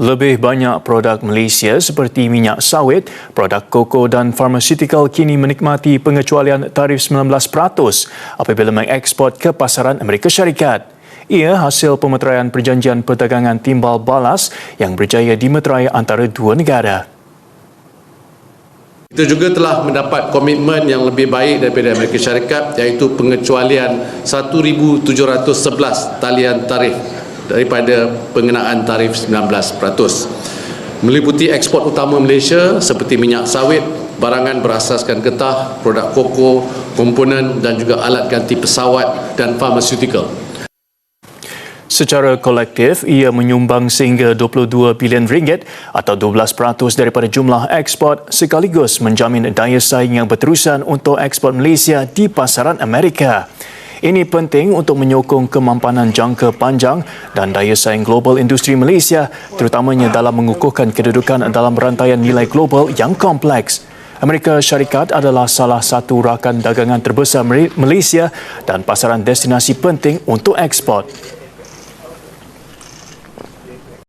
Lebih banyak produk Malaysia seperti minyak sawit, produk koko dan farmaceutical kini menikmati pengecualian tarif 19% apabila mengeksport ke pasaran Amerika Syarikat. Ia hasil pemeteraian perjanjian perdagangan timbal balas yang berjaya dimeterai antara dua negara. Kita juga telah mendapat komitmen yang lebih baik daripada Amerika Syarikat iaitu pengecualian 1,711 talian tarif daripada pengenaan tarif 19%. Meliputi ekspor utama Malaysia seperti minyak sawit, barangan berasaskan getah, produk koko, komponen dan juga alat ganti pesawat dan pharmaceutical. Secara kolektif, ia menyumbang sehingga 22 bilion ringgit atau 12% daripada jumlah ekspor sekaligus menjamin daya saing yang berterusan untuk ekspor Malaysia di pasaran Amerika. Ini penting untuk menyokong kemampanan jangka panjang dan daya saing global industri Malaysia terutamanya dalam mengukuhkan kedudukan dalam rantaian nilai global yang kompleks. Amerika Syarikat adalah salah satu rakan dagangan terbesar Malaysia dan pasaran destinasi penting untuk ekspor.